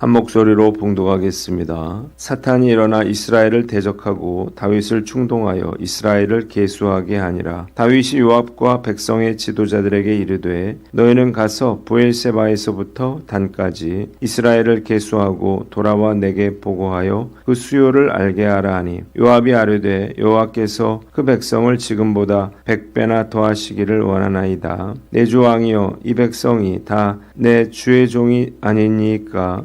한 목소리로 봉독하겠습니다. 사탄이 일어나 이스라엘을 대적하고 다윗을 충동하여 이스라엘을 계수하게 하니라. 다윗이 요압과 백성의 지도자들에게 이르되 너희는 가서 부엘세바에서부터 단까지 이스라엘을 계수하고 돌아와 내게 보고하여 그 수요를 알게 하라 하니 요압이 아뢰되 여호와께서 그 백성을 지금보다 백배나 더하시기를 원하나이다. 내 주 왕이여 이 백성이 다 내 주의 종이 아니니까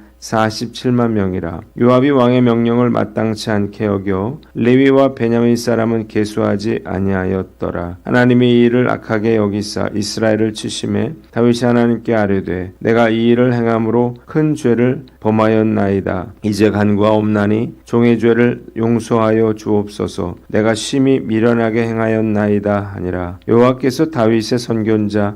47만 명이라. 요압이 왕의 명령을 마땅치 않게 여겨 레위와 베냐민 사람은 계수하지 아니하였더라. 하나님이 이 일을 악하게 여기사 이스라엘을 치심해 다윗이 하나님께 아뢰되 내가 이 일을 행함으로 큰 죄를 범하였나이다. 이제 간구하옵나니 종의 죄를 용서하여 주옵소서. 내가 심히 미련하게 행하였나이다 하니라. 여호와께서 다윗의 선견자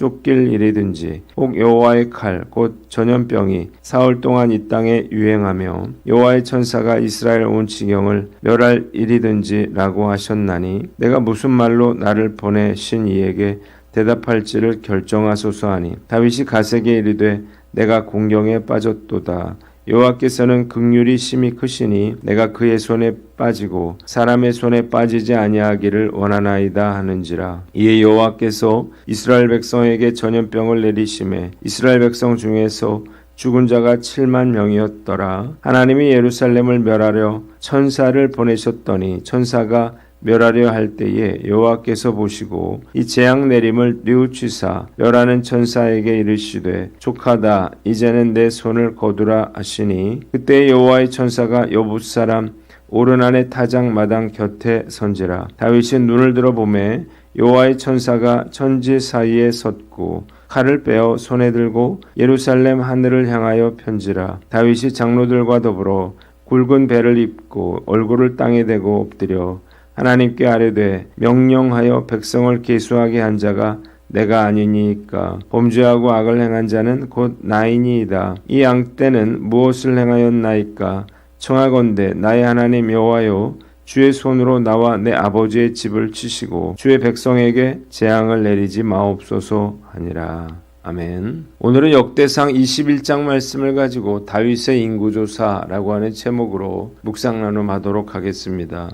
쫓길 일이든지 혹 여호와의 칼 곧 전염병이 사흘 동안 이 땅에 유행하며 여호와의 천사가 이스라엘 온 지경을 멸할 일이든지라고 하셨나니 내가 무슨 말로 나를 보내신 이에게 대답할지를 결정하소서 하니 다윗이 가세게 이르되 내가 공경에 빠졌도다 여호와께서는 극률이 심히 크시니 내가 그의 손에 빠지고 사람의 손에 빠지지 아니하기를 원하나이다 하는지라. 이에 여호와께서 이스라엘 백성에게 전염병을 내리심에 이스라엘 백성 중에서 죽은 자가 7만 명이었더라. 하나님이 예루살렘을 멸하려 천사를 보내셨더니 천사가 멸하려 할 때에 여호와께서 보시고 이 재앙 내림을 뉘우치사 멸하는 천사에게 이르시되 족하다 이제는 내 손을 거두라 하시니 그때 여호와의 천사가 여부 사람 오르난의 타작 마당 곁에 선지라. 다윗이 눈을 들어 보매 여호와의 천사가 천지 사이에 섰고 칼을 빼어 손에 들고 예루살렘 하늘을 향하여 편지라. 다윗이 장로들과 더불어 굵은 배를 입고 얼굴을 땅에 대고 엎드려 하나님께 아뢰되 명령하여 백성을 계수하게 한 자가 내가 아니니까 범죄하고 악을 행한 자는 곧 나이니이다. 이 양떼는 무엇을 행하였나이까? 청하건대 나의 하나님 여호와여 주의 손으로 나와 내 아버지의 집을 치시고 주의 백성에게 재앙을 내리지 마옵소서 하니라. 아멘. 오늘은 역대상 21장 말씀을 가지고 다윗의 인구조사라고 하는 제목으로 묵상 나눔하도록 하겠습니다.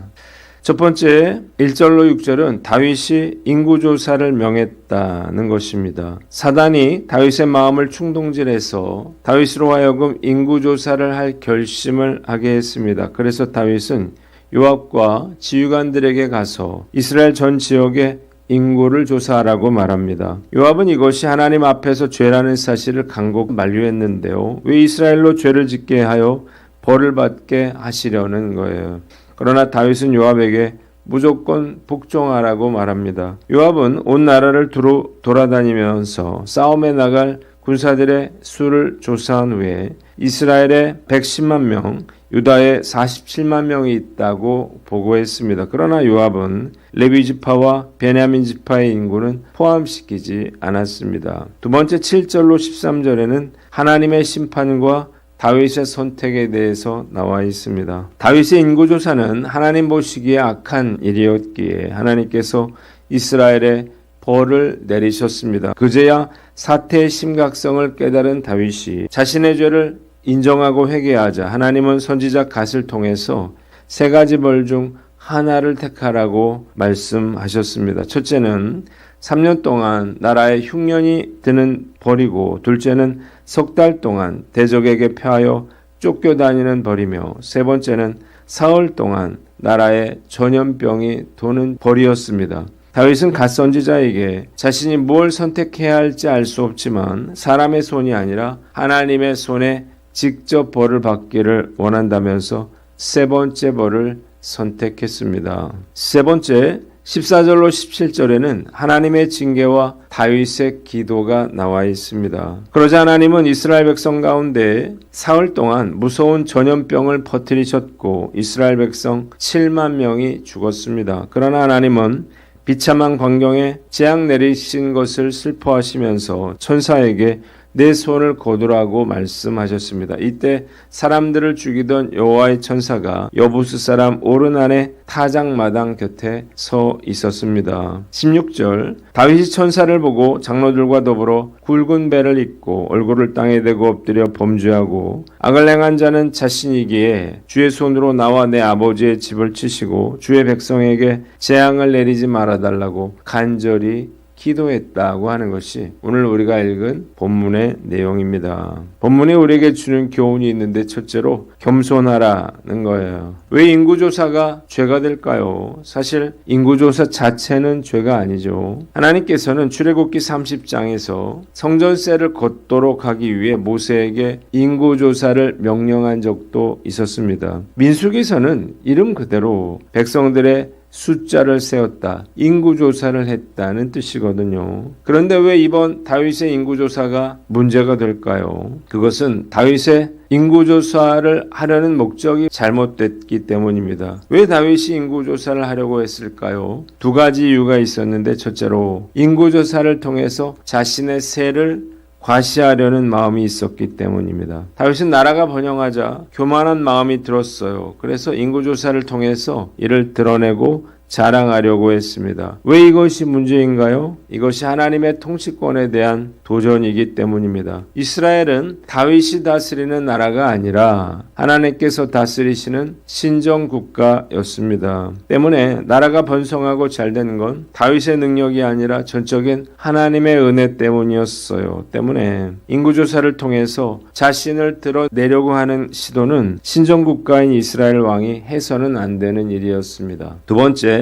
첫 번째 1절로 6절은 다윗이 인구조사를 명했다는 것입니다. 사단이 다윗의 마음을 충동질해서 다윗으로 하여금 인구조사를 할 결심을 하게 했습니다. 그래서 다윗은 요압과 지휘관들에게 가서 이스라엘 전 지역의 인구를 조사하라고 말합니다. 요압은 이것이 하나님 앞에서 죄라는 사실을 간곡 만류했는데요. 왜 이스라엘로 죄를 짓게 하여 벌을 받게 하시려는 거예요. 그러나 다윗은 요압에게 무조건 복종하라고 말합니다. 요압은 온 나라를 두루 돌아다니면서 싸움에 나갈 군사들의 수를 조사한 후에 이스라엘에 110만 명, 유다에 47만 명이 있다고 보고했습니다. 그러나 요압은 레위 지파와 베냐민 지파의 인구는 포함시키지 않았습니다. 두 번째 7절로 13절에는 하나님의 심판과 다윗의 선택에 대해서 나와 있습니다. 다윗의 인구조사는 하나님 보시기에 악한 일이었기에 하나님께서 이스라엘에 벌을 내리셨습니다. 그제야 사태의 심각성을 깨달은 다윗이 자신의 죄를 인정하고 회개하자 하나님은 선지자 갓을 통해서 세 가지 벌 중 하나를 택하라고 말씀하셨습니다. 첫째는 3년 동안 나라에 흉년이 드는 벌이고 둘째는 석 달 동안 대적에게 패하여 쫓겨다니는 벌이며 세 번째는 사흘 동안 나라에 전염병이 도는 벌이었습니다. 다윗은 갓 선지자에게 자신이 뭘 선택해야 할지 알 수 없지만 사람의 손이 아니라 하나님의 손에 직접 벌을 받기를 원한다면서 세 번째 벌을 선택했습니다. 세 번째 14절로 17절에는 하나님의 징계와 다윗의 기도가 나와 있습니다. 그러자 하나님은 이스라엘 백성 가운데 사흘 동안 무서운 전염병을 퍼뜨리셨고 이스라엘 백성 7만 명이 죽었습니다. 그러나 하나님은 비참한 광경에 재앙 내리신 것을 슬퍼하시면서 천사에게 내 손을 거두라고 말씀하셨습니다. 이때 사람들을 죽이던 여호와의 천사가 여부스 사람 오르난의 타작마당 곁에 서 있었습니다. 16절 다윗이 천사를 보고 장로들과 더불어 굵은 배를 입고 얼굴을 땅에 대고 엎드려 범죄하고 악을 행한 자는 자신이기에 주의 손으로 나와 내 아버지의 집을 치시고 주의 백성에게 재앙을 내리지 말아달라고 간절히 기도했다고 하는 것이 오늘 우리가 읽은 본문의 내용입니다. 본문이 우리에게 주는 교훈이 있는데 첫째로 겸손하라는 거예요. 왜 인구조사가 죄가 될까요? 사실 인구조사 자체는 죄가 아니죠. 하나님께서는 출애굽기 30장에서 성전세를 걷도록 하기 위해 모세에게 인구조사를 명령한 적도 있었습니다. 민수기서는 이름 그대로 백성들의 숫자를 세웠다. 인구조사를 했다는 뜻이거든요. 그런데 왜 이번 다윗의 인구조사가 문제가 될까요? 그것은 다윗의 인구조사를 하려는 목적이 잘못됐기 때문입니다. 왜 다윗이 인구조사를 하려고 했을까요? 두 가지 이유가 있었는데 첫째로 인구조사를 통해서 자신의 세를 과시하려는 마음이 있었기 때문입니다. 다윗은 나라가 번영하자 교만한 마음이 들었어요. 그래서 인구조사를 통해서 이를 드러내고 자랑하려고 했습니다. 왜 이것이 문제인가요? 이것이 하나님의 통치권에 대한 도전이기 때문입니다. 이스라엘은 다윗이 다스리는 나라가 아니라 하나님께서 다스리시는 신정 국가였습니다. 때문에 나라가 번성하고 잘 된 건 다윗의 능력이 아니라 전적인 하나님의 은혜 때문이었어요. 때문에 인구 조사를 통해서 자신을 드러내려고 하는 시도는 신정 국가인 이스라엘 왕이 해서는 안 되는 일이었습니다. 두 번째,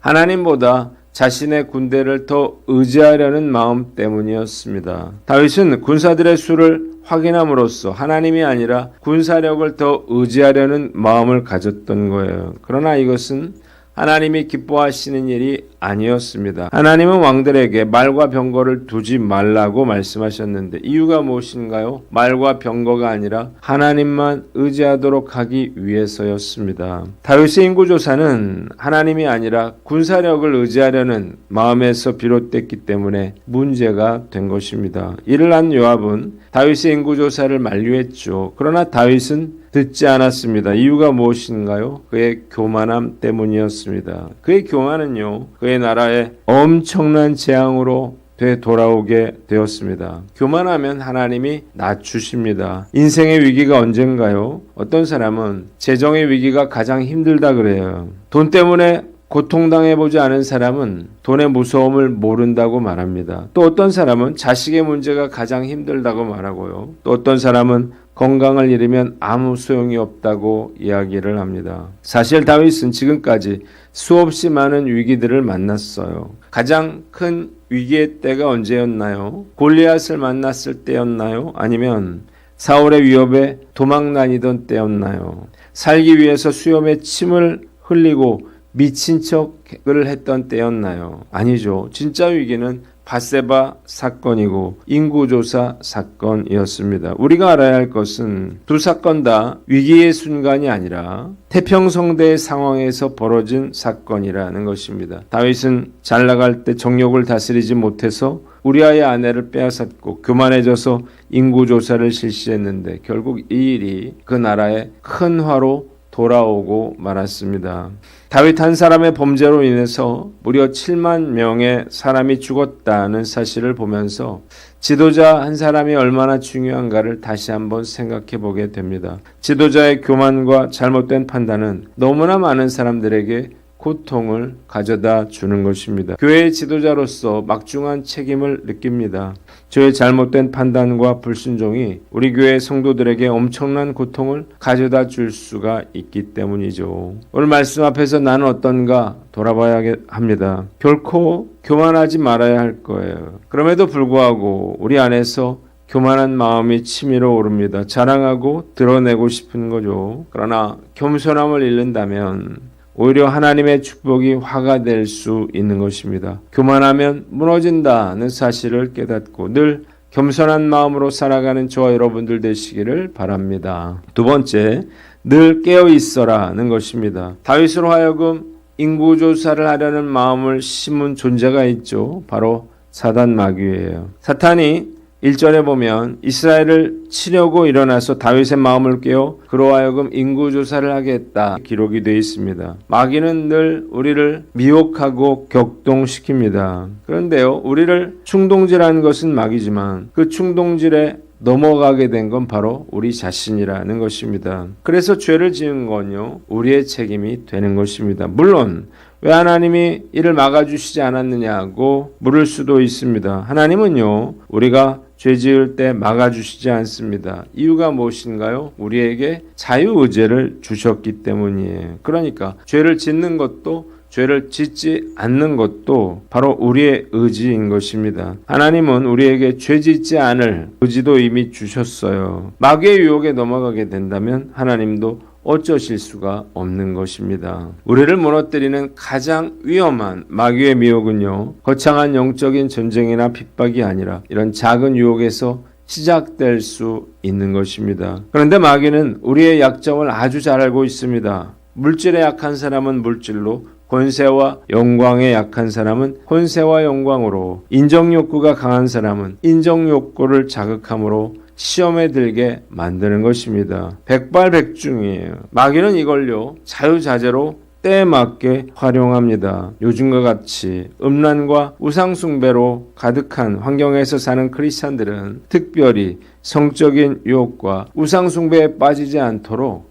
하나님보다 자신의 군대를 더 의지하려는 마음 때문이었습니다. 다윗은 군사들의 수를 확인함으로써 하나님이 아니라 군사력을 더 의지하려는 마음을 가졌던 거예요. 그러나 이것은 하나님이 기뻐하시는 일이 아니었습니다. 하나님은 왕들에게 말과 병거를 두지 말라고 말씀하셨는데 이유가 무엇인가요? 말과 병거가 아니라 하나님만 의지하도록 하기 위해서였습니다. 다윗의 인구조사는 하나님이 아니라 군사력을 의지하려는 마음에서 비롯됐기 때문에 문제가 된 것입니다. 이를 한 요압은 다윗의 인구조사를 만류했죠. 그러나 다윗은 듣지 않았습니다. 이유가 무엇인가요? 그의 교만함 때문이었습니다. 그의 교만은요, 그의 나라에 엄청난 재앙으로 되돌아오게 되었습니다. 교만하면 하나님이 낮추십니다. 인생의 위기가 언젠가요? 어떤 사람은 재정의 위기가 가장 힘들다 그래요. 돈 때문에 고통당해보지 않은 사람은 돈의 무서움을 모른다고 말합니다. 또 어떤 사람은 자식의 문제가 가장 힘들다고 말하고요. 또 어떤 사람은 건강을 잃으면 아무 소용이 없다고 이야기를 합니다. 사실 다윗은 지금까지 수없이 많은 위기들을 만났어요. 가장 큰 위기의 때가 언제였나요? 골리앗을 만났을 때였나요? 아니면 사울의 위협에 도망 다니던 때였나요? 살기 위해서 수염에 침을 흘리고 미친 척을 했던 때였나요? 아니죠. 진짜 위기는 바세바 사건이고 인구조사 사건이었습니다. 우리가 알아야 할 것은 두 사건 다 위기의 순간이 아니라 태평성대의 상황에서 벌어진 사건이라는 것입니다. 다윗은 잘 나갈 때 정욕을 다스리지 못해서 우리아의 아내를 빼앗았고 교만해져서 인구조사를 실시했는데 결국 이 일이 그 나라의 큰 화로 돌아오고 말았습니다. 다윗 한 사람의 범죄로 인해서 무려 7만 명의 사람이 죽었다는 사실을 보면서 지도자 한 사람이 얼마나 중요한가를 다시 한번 생각해 보게 됩니다. 지도자의 교만과 잘못된 판단은 너무나 많은 사람들에게 고통을 가져다 주는 것입니다. 교회의 지도자로서 막중한 책임을 느낍니다. 저의 잘못된 판단과 불순종이 우리 교회 성도들에게 엄청난 고통을 가져다 줄 수가 있기 때문이죠. 오늘 말씀 앞에서 나는 어떤가 돌아봐야 합니다. 결코 교만하지 말아야 할 거예요. 그럼에도 불구하고 우리 안에서 교만한 마음이 치밀어 오릅니다. 자랑하고 드러내고 싶은 거죠. 그러나 겸손함을 잃는다면 오히려 하나님의 축복이 화가 될 수 있는 것입니다. 교만하면 무너진다는 사실을 깨닫고 늘 겸손한 마음으로 살아가는 저와 여러분들 되시기를 바랍니다. 두 번째, 늘 깨어 있어라는 것입니다. 다윗으로 하여금 인구 조사를 하려는 마음을 심은 존재가 있죠. 바로 사단 마귀예요. 사탄이 1절에 보면 이스라엘을 치려고 일어나서 다윗의 마음을 깨어 그로 하여금 인구 조사를 하겠다 기록이 되어 있습니다. 마귀는 늘 우리를 미혹하고 격동시킵니다. 그런데요, 우리를 충동질하는 것은 마귀지만 그 충동질에 넘어가게 된 건 바로 우리 자신이라는 것입니다. 그래서 죄를 지은 건요, 우리의 책임이 되는 것입니다. 물론, 왜 하나님이 이를 막아주시지 않았느냐고 물을 수도 있습니다. 하나님은요, 우리가 죄 지을 때 막아주시지 않습니다. 이유가 무엇인가요? 우리에게 자유의제를 주셨기 때문이에요. 그러니까 죄를 짓는 것도 죄를 짓지 않는 것도 바로 우리의 의지인 것입니다. 하나님은 우리에게 죄 짓지 않을 의지도 이미 주셨어요. 마귀의 유혹에 넘어가게 된다면 하나님도 어쩌실 수가 없는 것입니다. 우리를 무너뜨리는 가장 위험한 마귀의 미혹은요, 거창한 영적인 전쟁이나 핍박이 아니라 이런 작은 유혹에서 시작될 수 있는 것입니다. 그런데 마귀는 우리의 약점을 아주 잘 알고 있습니다. 물질에 약한 사람은 물질로, 권세와 영광에 약한 사람은 권세와 영광으로, 인정 욕구가 강한 사람은 인정 욕구를 자극함으로 시험에 들게 만드는 것입니다. 백발백중이에요. 마귀는 이걸요 자유자재로 때에 맞게 활용합니다. 요즘과 같이 음란과 우상숭배로 가득한 환경에서 사는 크리스찬들은 특별히 성적인 유혹과 우상숭배에 빠지지 않도록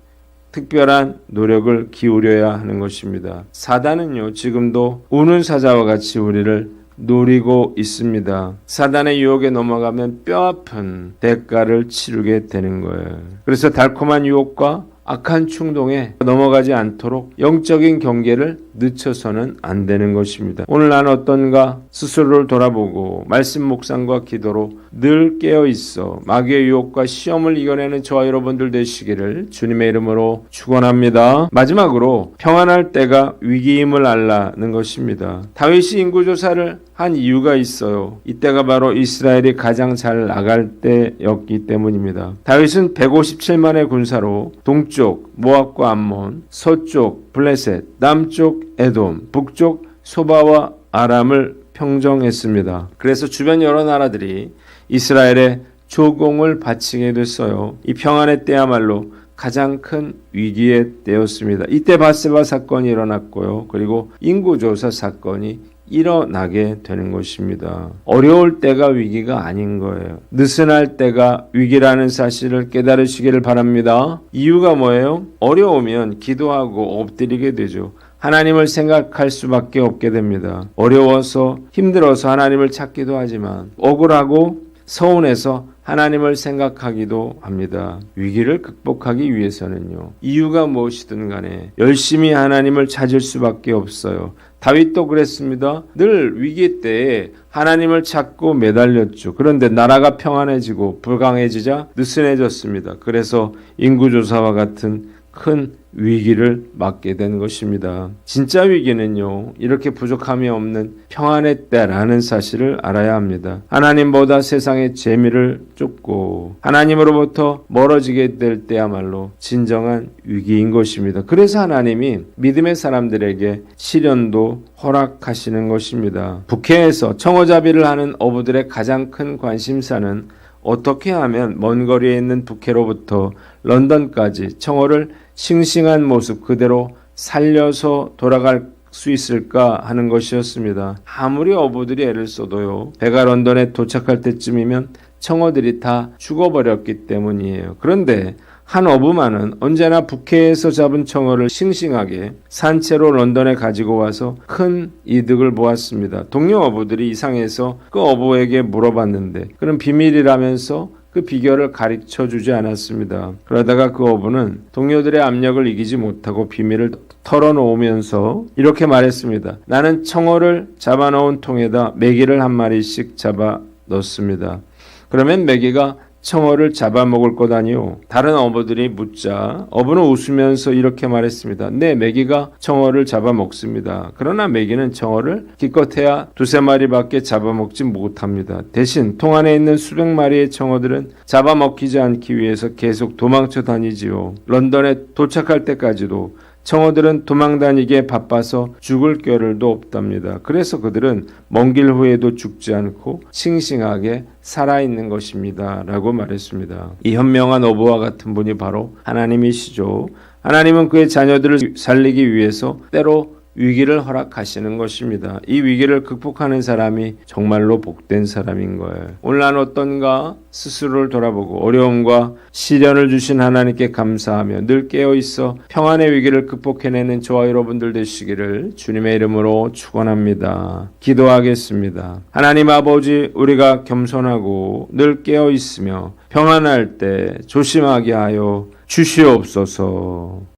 특별한 노력을 기울여야 하는 것입니다. 사단은요, 지금도 우는 사자와 같이 우리를 노리고 있습니다. 사단의 유혹에 넘어가면 뼈아픈 대가를 치르게 되는 거예요. 그래서 달콤한 유혹과 악한 충동에 넘어가지 않도록 영적인 경계를 늦춰서는 안 되는 것입니다. 오늘 나는 어떤가 스스로를 돌아보고 말씀 묵상과 기도로 늘 깨어 있어 마귀의 유혹과 시험을 이겨내는 저와 여러분들 되시기를 주님의 이름으로 축원합니다. 마지막으로 평안할 때가 위기임을 알라는 것입니다. 다윗이 인구 조사를 한 이유가 있어요. 이때가 바로 이스라엘이 가장 잘 나갈 때였기 때문입니다. 다윗은 157만의 군사로 동쪽 모압과 암몬, 서쪽 블레셋, 남쪽 에돔, 북쪽 소바와 아람을 평정했습니다. 그래서 주변 여러 나라들이 이스라엘의 조공을 바치게 됐어요. 이 평안의 때야말로 가장 큰 위기의 때였습니다. 이때 바세바 사건이 일어났고요. 그리고 인구조사 사건이 일어나게 되는 것입니다. 어려울 때가 위기가 아닌 거예요. 느슨할 때가 위기라는 사실을 깨달으시기를 바랍니다. 이유가 뭐예요? 어려우면 기도하고 엎드리게 되죠. 하나님을 생각할 수밖에 없게 됩니다. 어려워서 힘들어서 하나님을 찾기도 하지만 억울하고 서운해서 하나님을 생각하기도 합니다. 위기를 극복하기 위해서는요. 이유가 무엇이든 간에 열심히 하나님을 찾을 수밖에 없어요. 다윗도 그랬습니다. 늘 위기 때에 하나님을 찾고 매달렸죠. 그런데 나라가 평안해지고 불강해지자 느슨해졌습니다. 그래서 인구조사와 같은 큰 위기를 맞게 된 것입니다. 진짜 위기는요, 이렇게 부족함이 없는 평안의 때라는 사실을 알아야 합니다. 하나님보다 세상의 재미를 쫓고 하나님으로부터 멀어지게 될 때야말로 진정한 위기인 것입니다. 그래서 하나님이 믿음의 사람들에게 시련도 허락하시는 것입니다. 북해에서 청어잡이를 하는 어부들의 가장 큰 관심사는 어떻게 하면 먼 거리에 있는 북해로부터 런던까지 청어를 싱싱한 모습 그대로 살려서 돌아갈 수 있을까 하는 것이었습니다. 아무리 어부들이 애를 써도요. 배가 런던에 도착할 때쯤이면 청어들이 다 죽어버렸기 때문이에요. 그런데 한 어부만은 언제나 북해에서 잡은 청어를 싱싱하게 산채로 런던에 가지고 와서 큰 이득을 보았습니다. 동료 어부들이 이상해서 그 어부에게 물어봤는데 그는 비밀이라면서 그 비결을 가르쳐 주지 않았습니다. 그러다가 그 어부는 동료들의 압력을 이기지 못하고 비밀을 털어놓으면서 이렇게 말했습니다. 나는 청어를 잡아놓은 통에다 메기를 한 마리씩 잡아 넣습니다. 그러면 메기가 청어를 잡아먹을 것 아니오. 다른 어부들이 묻자 어부는 웃으면서 이렇게 말했습니다. 네, 메기가 청어를 잡아먹습니다. 그러나 메기는 청어를 기껏해야 두세 마리밖에 잡아먹지 못합니다. 대신 통 안에 있는 수백 마리의 청어들은 잡아먹히지 않기 위해서 계속 도망쳐 다니지요. 런던에 도착할 때까지도 청어들은 도망다니기에 바빠서 죽을 겨를도 없답니다. 그래서 그들은 먼 길 후에도 죽지 않고 싱싱하게 살아있는 것입니다. 라고 말했습니다. 이 현명한 어부와 같은 분이 바로 하나님이시죠. 하나님은 그의 자녀들을 살리기 위해서 때로 위기를 허락하시는 것입니다. 이 위기를 극복하는 사람이 정말로 복된 사람인 거예요. 오늘 난 어떤가 스스로를 돌아보고 어려움과 시련을 주신 하나님께 감사하며 늘 깨어 있어 평안의 위기를 극복해내는 저와 여러분들 되시기를 주님의 이름으로 축원합니다. 기도하겠습니다. 하나님 아버지 우리가 겸손하고 늘 깨어 있으며 평안할 때 조심하게 하여 주시옵소서.